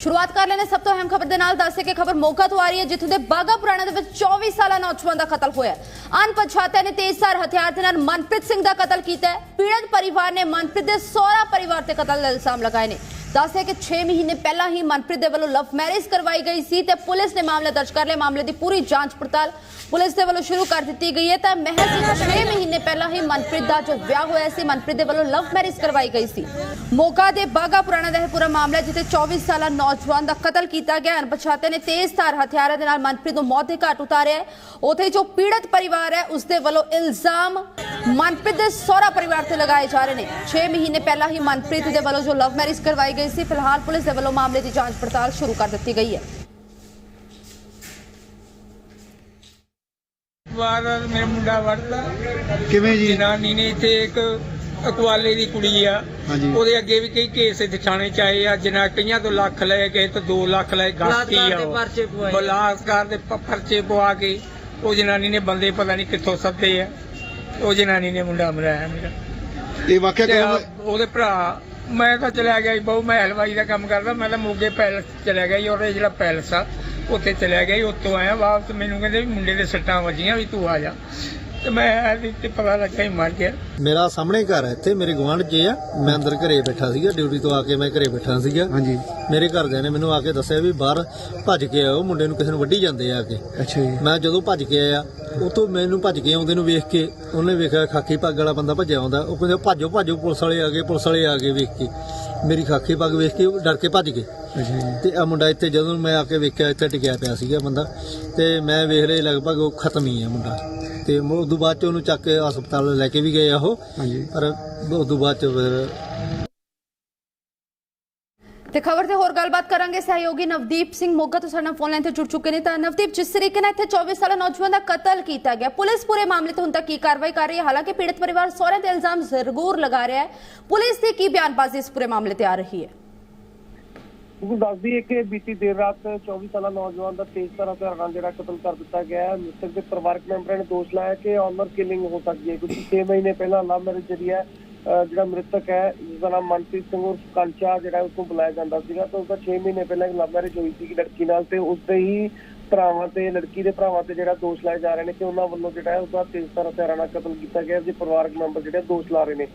ਸ਼ੁਰੂਆਤ ਕਰ ਲੈਣੇ ਸਭ ਤੋਂ ਅਹਿਮ ਖਬਰ ਦੇ ਨਾਲ ਦੱਸੇ ਕਿ ਖਬਰ ਮੌਕਾ ਤੋਂ ਆ ਰਹੀ ਹੈ, ਜਿੱਥੋਂ ਦੇ ਬਾਗਾ ਪੁਰਾਣਾ ਦੇ ਵਿੱਚ 24 ਸਾਲਾ ਨੌਜਵਾਨ ਦਾ ਕਤਲ ਹੋਇਆ ਅਣਪਛਾਤਿਆਂ ਨੇ ਤੇਜ਼ਧਾਰ ਹਥਿਆਰ ਦੇ ਨਾਲ ਮਨਪ੍ਰੀਤ ਸਿੰਘ ਦਾ ਕਤਲ ਕੀਤਾ ਹੈ। ਪੀੜਤ ਪਰਿਵਾਰ ਨੇ ਮਨਪ੍ਰੀਤ ਦੇ ਸਹੁਰਾ ਪਰਿਵਾਰ ਤੇ ਕਤਲ ਦੇ ਇਲਜ਼ਾਮ ਲਗਾਏ ਨੇ। ਦੱਸਿਆ ਕਿ 6 ਮਹੀਨੇ ਪਹਿਲਾਂ ਹੀ ਮਨਪ੍ਰੀਤ ਦੇ ਵੱਲੋਂ ਲਵ ਮੈਰਿਜ ਕਰਵਾਈ ਗਈ ਸੀ ਤੇ ਪੁਲਿਸ ਨੇ ਮਾਮਲਾ ਦਰਜ ਕਰ ਲਿਆ। ਮਾਮਲੇ ਦੀ ਪੂਰੀ ਜਾਂਚ ਪੜਤਾਲ ਪੁਲਿਸ ਦੇ ਵੱਲੋਂ ਸ਼ੁਰੂ ਕਰ ਦਿੱਤੀ ਗਈ ਹੈ। ਤਾਂ ਮਹਿਜ਼ 6 ਮਹੀਨੇ ਪਹਿਲਾਂ ਹੀ ਮਨਪ੍ਰੀਤ ਦਾ ਜੋ ਵਿਆਹ ਹੋਇਆ ਸੀ, ਮਨਪ੍ਰੀਤ ਦੇ ਵੱਲੋਂ ਲਵ ਮੈਰਿਜ ਕਰਵਾਈ ਗਈ ਸੀ। ਮੋਗਾ ਦੇ ਬਾਗਾ ਪੁਰਾਣਾ ਦਾ ਇਹ ਪੂਰਾ ਮਾਮਲਾ ਜਿੱਥੇ 24 ਸਾਲਾ ਨੌਜਵਾਨ ਦਾ ਕਤਲ ਕੀਤਾ ਗਿਆ ਅਣਪਛਾਤੇ ਨੇ ਤੇਜ਼ ਧਾਰ ਹਥਿਆਰਾਂ ਦੇ ਨਾਲ ਮਨਪ੍ਰੀਤ ਨੂੰ ਮੌਤ ਦੇ ਘਾਟ ਉਤਾਰਿਆ ਹੈ। ਉਥੇ ਜੋ ਪੀੜਤ ਪਰਿਵਾਰ ਹੈ, ਉਸ ਦੇ ਵੱਲੋਂ ਇਲਜ਼ਾਮ ਮਨਪ੍ਰੀਤ ਦੇ ਸਹੁਰਾ ਪਰਿਵਾਰ ਤੇ ਲਗਾਏ ਜਾ ਰਹੇ ਨੇ। 6 ਮਹੀਨੇ ਪਹਿਲਾਂ ਹੀ ਮਨਪ੍ਰੀਤ ਦੇ ਵੱਲੋਂ ਜੋ ਲਵ ਮੈਰਿਜ ਕਰਵਾਈ ਗਈ ਸੀ। ਫਿਲਹਾਲ ਪੁਲਿਸ ਦੇ ਵੱਲੋਂ ਮਾਮਲੇ ਦੀ ਜਾਂਚ ਪੜਤਾਲ ਸ਼ੁਰੂ ਕਰ ਦਿੱਤੀ ਗਈ ਹੈ। ਵਾਰ ਮੇਰਾ ਮੁੰਡਾ ਵੜਦਾ। ਕਿਵੇਂ ਜੀ? ਜਨਾਨੀ ਨੇ ਇੱਥੇ ਇੱਕ ਅਕਵਾਲੇ ਦੀ ਕੁੜੀ ਆ। ਉਹਦੇ ਅੱਗੇ ਵੀ ਕਈ ਕੇਸ ਇੱਥੇ ਥਾਣੇ ਚ ਆਏ ਆ। ਜਿਨ੍ਹਾਂ ਕਈਆਂ ਤੋਂ ਲੱਖ ਲਏ ਗਏ ਤੇ 2 ਲੱਖ ਲਏ ਗਾਸਤੀ ਆ ਬਲਾਤਕਾਰ ਦੇ। ਪਰਚੇ ਪਵਾ ਕੇ ਉਹ ਜਨਾਨੀ ਨੇ ਬੰਦੇ ਪਤਾ ਨਹੀਂ ਕਿੱਥੋਂ ਸੱਦੇ ਆ। ਉਹ ਜਨਾਨੀ ਨੇ ਮੁੰਡਾ ਮਰਾਇਆ ਮੇਰਾ। ਇਹ ਵਾਕਿਆ ਉਹਦੇ ਭਰਾ ਮੈਂ ਤਾਂ ਚਲਿਆ ਗਿਆ ਸੀ ਬਹੁ ਮੈਂ ਹਲਵਾਈ ਦਾ ਕੰਮ ਕਰਦਾ ਮੈਂ ਤਾਂ ਮੋਗੇ ਪੈਲਸ ਚਲਿਆ ਗਿਆ ਸੀ ਉਹਦੇ ਜਿਹੜਾ ਪੈਲਸ ਆ ਉੱਥੇ ਚਲਿਆ ਗਿਆ ਸੀ ਉੱਥੋਂ ਆਇਆ ਵਾਪਸ ਮੈਨੂੰ ਕਹਿੰਦੇ ਵੀ ਮੁੰਡੇ ਦੇ ਸੱਟਾਂ ਵੱਜੀਆਂ ਵੀ ਤੂੰ ਆ ਜਾ। ਤੇ ਮੈਂ ਆਇਆ ਤੇ ਪਤਾ ਲੱਗਾ ਹੀ ਮਰ ਗਿਆ। ਮੇਰਾ ਸਾਹਮਣੇ ਘਰ ਹੈ ਇੱਥੇ ਮੇਰੇ ਗਵਾਂਢ 'ਚ ਆ। ਮੈਂ ਅੰਦਰ ਘਰੇ ਬੈਠਾ ਸੀਗਾ ਡਿਊਟੀ ਤੋਂ ਆ ਕੇ ਮੈਂ ਘਰੇ ਬੈਠਾ ਸੀਗਾ। ਹਾਂਜੀ। ਮੇਰੇ ਘਰਦਿਆਂ ਨੇ ਮੈਨੂੰ ਆ ਕੇ ਦੱਸਿਆ ਵੀ ਬਾਹਰ ਭੱਜ ਕੇ ਆਓ ਮੁੰਡੇ ਨੂੰ ਕਿਸੇ ਨੂੰ ਵੱਢੀ ਜਾਂਦੇ ਆ ਕੇ। ਅੱਛਾ ਜੀ। ਮੈਂ ਜਦੋਂ ਭੱਜ ਕੇ ਆਇਆ ਉਹ ਤੋਂ ਮੈਨੂੰ ਭੱਜ ਕੇ ਆਉਂਦੇ ਨੂੰ ਵੇਖ ਕੇ ਉਹਨੇ ਵੇਖਿਆ ਖਾਕੀ ਪੱਗ ਵਾਲਾ ਬੰਦਾ ਭੱਜਿਆ ਆਉਂਦਾ ਉਹ ਕਹਿੰਦੇ ਭਾਜੋ ਭਾਜੋ ਪੁਲਿਸ ਵਾਲੇ ਆ ਗਏ ਪੁਲਿਸ ਵਾਲੇ ਆ ਗਏ ਵੇਖ ਕੇ। ਮੇਰੀ ਖਾਕੀ ਪੱਗ ਵੇਖ ਕੇ ਉਹ ਡਰ ਕੇ ਭੱਜ ਗਏ। ਤੇ ਆ ਮੁੰਡਾ ਇੱਥੇ ਜਦੋਂ ਮੈਂ ਆ ਕੇ ਵੇਖਿਆ ਇੱਥੇ ਟਿਕਿਆ ਪਿਆ ਸੀਗਾ ਬੰਦਾ ਤੇ ਮੈਂ ਵੇਖ ਲਿਆ ਲਗਭਗ ਉਹ ਖਤਮ ਹੀ ਆ ਮੁੰਡਾ। ਤੇ ਉਹ ਤੋਂ ਬਾਅਦ ਚ ਉਹਨੂੰ ਚੱਕ ਕੇ ਹਸਪਤਾਲ ਲੈ ਕੇ ਵੀ ਗਏ ਆ ਉਹ। ਪਰ ਉਸ ਤੋਂ ਬਾਅਦ ਚ ਫਿਰ ਤੇ ਖਬਰ ਤੇ ਹੋਰ ਗੱਲਬਾਤ ਕਰਾਂਗੇ ਸਹਿਯੋਗੀ ਨਵਦੀਪ ਸਿੰਘ ਮੋਗਾ ਤੋਂ ਸਾਡੇ ਨਾਲ ਫੋਨ ਲਾਈਨ ਤੇ ਜੁੜ ਚੁੱਕੇ ਨੇ ਤਾਂ ਨਵਦੀਪ, ਜਿਸ ਤਰੀਕੇ ਨਾਲ ਇੱਥੇ 24 ਸਾਲਾ ਨੌਜਵਾਨ ਦਾ ਕਤਲ ਕੀਤਾ ਗਿਆ, ਪੁਲਿਸ ਪੂਰੇ ਮਾਮਲੇ ਤੇ ਹੁਣ ਤੱਕ ਕੀ ਕਾਰਵਾਈ ਕਰ ਰਹੀ ਹੈ? ਹਾਲਾਂਕਿ ਪੀੜਤ ਪਰਿਵਾਰ ਸਹੁਰੇ ਤੇ ਇਲਜ਼ਾਮ ਜ਼ਰੂਰ ਲਗਾ ਰਿਹਾ ਹੈ। ਪੁਲਿਸ ਦੀ ਕੀ ਬਿਆਨਬਾਜ਼ੀ ਇਸ ਪੂਰੇ ਮਾਮਲੇ ਤੇ ਆ ਰਹੀ ਹੈ? ਬਿਲਕੁਲ ਦੱਸਦੀ ਹੈ ਕਿ ਬੀਤੀ ਦੇਰ ਰਾਤ 24 ਸਾਲਾ ਨੌਜਵਾਨ ਦਾ ਤੇਜ਼ ਤਰ੍ਹਾਂ ਹਥਿਆਰਾਂ ਨਾਲ ਜਿਹੜਾ ਕਤਲ ਕਰ ਦਿੱਤਾ ਗਿਆ ਹੈ। ਮ੍ਰਿਤਕ ਦੇ ਪਰਿਵਾਰਕ ਮੈਂਬਰਾਂ ਨੇ ਦੋਸ਼ ਲਾਇਆ ਕਿ ਆਨਰ ਕਿਲਿੰਗ ਹੋ ਸਕਦੀ ਹੈ, ਕਿਉਂਕਿ 6 ਮਹੀਨੇ ਪਹਿਲਾਂ ਲਵ ਮੈਰਿਜ ਜਿਹੜੀ ਹੈ ਅਹ ਜਿਹੜਾ ਮ੍ਰਿਤਕ ਹੈ ਜਿਸ ਦਾ ਨਾਮ ਮਨਪ੍ਰੀਤ ਸਿੰਘ ਉਰਫ ਕੰਚਾ ਜਿਹੜਾ ਉਸ ਨੂੰ ਬੁਲਾਇਆ ਜਾਂਦਾ ਸੀਗਾ ਤਾਂ ਉਸਦਾ 6 ਮਹੀਨੇ ਪਹਿਲਾਂ ਇੱਕ ਲਵ ਮੈਰਿਜ ਹੋਈ ਸੀ ਲੜਕੀ ਨਾਲ ਤੇ ਉਸਦੇ ਹੀ ਭਰਾਵਾਂ ਤੇ, ਲੜਕੀ ਦੇ ਭਰਾਵਾਂ ਤੇ ਜਿਹੜਾ ਦੋਸ਼ ਲਾਏ ਜਾ ਰਹੇ ਨੇ ਕਿ ਉਹਨਾਂ ਵੱਲੋਂ ਜਿਹੜਾ ਹੈ ਉਸਦਾ ਤੇਜ਼ ਤਰ੍ਹਾਂ ਹਥਿਆਰਾਂ ਨਾਲ ਕਤਲ ਕੀਤਾ ਗਿਆ ਜੇ ਪਰਿਵਾਰਕ ਮੈਂਬਰ ਜਿਹੜੇ ਦੋਸ਼ ਲਾ ਰਹੇ ਨੇ।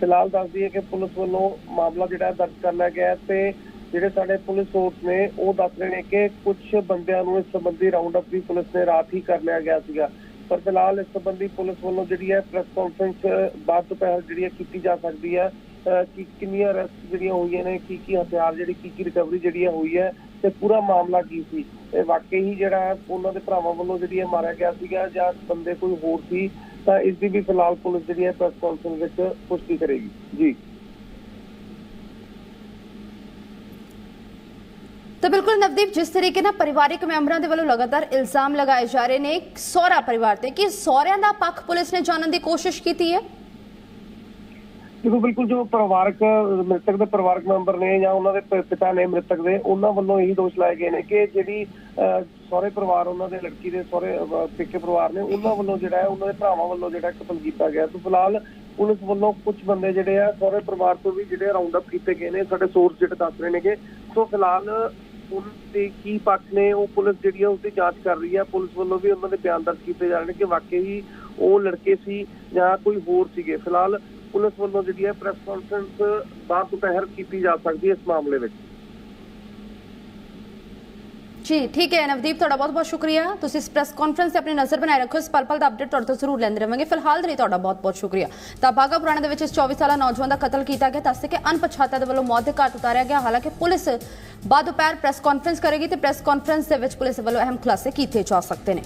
ਫਿਲਹਾਲ ਦੱਸਦੀ ਹੈ ਕਿ ਪੁਲਿਸ ਵੱਲੋਂ ਮਾਮਲਾ ਜਿਹੜਾ ਦਰਜ ਕਰ ਲਿਆ ਗਿਆ ਤੇ ਜਿਹੜੇ ਸਾਡੇ ਪੁਲਿਸ ਸੋਰਸ ਨੇ ਉਹ ਦੱਸ ਰਹੇ ਨੇ ਕਿ ਕੁਝ ਬੰਦਿਆਂ ਨੂੰ ਇਸ ਸੰਬੰਧੀ ਰਾਉਂਡ ਅਪ ਵੀ ਪੁਲਿਸ ਨੇ ਰਾਤ ਹੀ ਕਰ ਲਿਆ ਗਿਆ ਸੀਗਾ। ਪਰ ਫਿਲਹਾਲ ਇਸ ਸੰਬੰਧੀ ਪੁਲਿਸ ਵੱਲੋਂ ਜਿਹੜੀ ਹੈ ਪ੍ਰੈਸ ਕਾਨਫਰੰਸ ਬਾਅਦ ਦੁਪਹਿਰ ਜਿਹੜੀ ਹੈ ਕੀਤੀ ਜਾ ਸਕਦੀ ਹੈ। ਕਿ ਕਿੰਨੀਆਂ ਅਰੈਸਟ ਜਿਹੜੀਆਂ ਹੋਈਆਂ ਨੇ, ਕੀ ਕੀ ਹਥਿਆਰ ਜਿਹੜੀ, ਕੀ ਕੀ ਰਿਕਵਰੀ ਜਿਹੜੀ ਹੈ ਹੋਈ ਹੈ ਤੇ ਪੂਰਾ ਮਾਮਲਾ ਕੀ ਸੀ? ਇਹ ਵਾਕਈ ਹੀ ਜਿਹੜਾ ਹੈ ਉਹਨਾਂ ਦੇ ਭਰਾਵਾਂ ਵੱਲੋਂ ਜਿਹੜੀ ਹੈ ਮਾਰਿਆ ਗਿਆ ਸੀਗਾ ਜਾਂ ਬੰਦੇ ਕੋਈ ਹੋਰ ਸੀ, ਤਾਂ ਇਸ ਦੀ ਵੀ ਫਿਲਹਾਲ ਪੁਲਿਸ ਜਿਹੜੀ ਹੈ ਪ੍ਰੈਸ ਕਾਨਫਰੰਸ ਵਿੱਚ ਪੁਸ਼ਟੀ ਕਰੇਗੀ। ਜੀ। ਤਾਂ ਬਿਲਕੁਲ ਨਵਦੀਪ ਜਿਸ ਤਰੀਕੇ ਨਾਲ ਪਰਿਵਾਰਕ ਮੈਂਬਰਾਂ ਦੇ ਵੱਲੋਂ ਲਗਾਤਾਰ ਇਲਜ਼ਾਮ ਲਗਾਏ ਜਾ ਰਹੇ ਨੇ ਸਹੁਰਾ ਪਰਿਵਾਰ ਤੇ ਕਿ ਸਹੁਰਿਆਂ ਦਾ ਪੱਖ ਪੁਲਿਸ ਨੇ ਜਾਣਨ ਦੀ ਕੋਸ਼ਿਸ਼ ਕੀਤੀ ਹੈ? ਦੇਖੋ ਬਿਲਕੁਲ ਜੋ ਪਰਿਵਾਰਕ ਮ੍ਰਿਤਕ ਦੇ ਪਰਿਵਾਰਕ ਮੈਂਬਰ ਨੇ ਜਾਂ ਉਹਨਾਂ ਦੇ ਪਿਤਾ ਨੇ ਮ੍ਰਿਤਕ ਦੇ ਉਹਨਾਂ ਵੱਲੋਂ ਇਹੀ ਦੋਸ਼ ਲਾਏ ਗਏ ਨੇ ਕਿ ਜਿਹੜੀ ਸਹੁਰੇ ਪਰਿਵਾਰ ਉਹਨਾਂ ਦੇ ਲੜਕੀ ਦੇ ਸਹੁਰੇ ਅਹ, ਪਰਿਵਾਰ ਨੇ ਉਹਨਾਂ ਵੱਲੋਂ ਜਿਹੜਾ ਹੈ ਉਹਨਾਂ ਦੇ ਭਰਾਵਾਂ ਵੱਲੋਂ ਜਿਹੜਾ ਕਤਲ ਕੀਤਾ ਗਿਆ। ਤੇ ਫਿਲਹਾਲ ਪੁਲਿਸ ਵੱਲੋਂ ਕੁਝ ਬੰਦੇ ਜਿਹੜੇ ਆ ਸਹੁਰੇ ਪਰਿਵਾਰ ਤੋਂ ਵੀ ਜਿਹੜੇ ਰਾਉਂਡ ਅਪ ਕੀਤੇ ਗਏ ਨੇ ਸਾਡੇ ਸੋਰਸ ਜਿਹੜੇ ਦੱਸ ਰਹੇ ਨੇਗੇ। ਸੋ ਫਿਲਹਾਲ ਪੁਲਿਸ ਦੇ ਕੀ ਪੱਖ ਨੇ, ਉਹ ਪੁਲਿਸ ਜਿਹੜੀ ਆ ਉਸਦੀ ਜਾਂਚ ਕਰ ਰਹੀ ਹੈ ਪੁਲਿਸ ਵੱਲੋਂ ਵੀ ਉਹਨਾਂ ਦੇ ਬਿਆਨ ਦਰਜ ਕੀਤੇ ਜਾ ਰਹੇ ਨੇ ਕਿ ਵਾਕਈ ਹੀ ਉਹ ਲੜਕੇ ਸੀ ਜਾਂ ਕੋਈ ਹੋਰ ਸੀਗੇ। ਫਿਲਹਾਲ ਪੁਲਿਸ ਵੱਲੋਂ ਜਿਹੜੀ ਹੈ ਪ੍ਰੈਸ ਕਾਨਫਰੰਸ ਬਾਅਦ ਦੁਪਹਿਰ ਕੀਤੀ ਜਾ ਸਕਦੀ ਹੈ ਇਸ ਮਾਮਲੇ ਵਿੱਚ। ਜੀ, ਠੀਕ ਹੈ, ਨਵਦੀਪ, ਤੁਹਾਡਾ ਬਹੁਤ ਬਹੁਤ ਸ਼ੁਕਰੀਆ। ਤੁਸੀਂ ਇਸ ਪ੍ਰੈਸ ਕਾਨਫਰੰਸ ਤੇ ਆਪਣੀ ਨਜ਼ਰ ਬਣਾਏ ਰੱਖੋ, ਇਸ ਪਲ ਪਲ ਦਾ ਅਪਡੇਟ ਤੁਹਾਡੇ ਤੋਂ ਜ਼ਰੂਰ ਲੈਂਦੇ ਰਹਾਂਗੇ ਫਿਲਹਾਲ ਦੇ ਲਈ ਤੁਹਾਡਾ ਬਹੁਤ ਬਹੁਤ ਸ਼ੁਕਰੀਆ। ਤਾਂ ਬਾਗਾ ਪੁਰਾਣਾ ਦੇ ਵਿੱਚ ਇਸ 24 ਸਾਲਾ ਨੌਜਵਾਨ ਦਾ ਕਤਲ ਕੀਤਾ ਗਿਆ, ਦੱਸਦੇ ਕਿ ਅਣਪਛਾਤਾ ਦੇ ਵੱਲੋਂ ਮੌਤ ਦੇ ਘਾਟ ਉਤਾਰਿਆ ਗਿਆ। ਹਾਲਾਂਕਿ ਪੁਲਿਸ ਬਾਅਦ ਦੁਪਹਿਰ ਪ੍ਰੈਸ ਕਾਨਫਰੰਸ ਕਰੇਗੀ ਤੇ ਪ੍ਰੈਸ ਕਾਨਫਰੰਸ ਦੇ ਵਿੱਚ ਪੁਲਿਸ ਵੱਲੋਂ ਅਹਿਮ ਖੁਲਾਸੇ ਕੀਤੇ ਜਾ ਸਕਦੇ ਨੇ।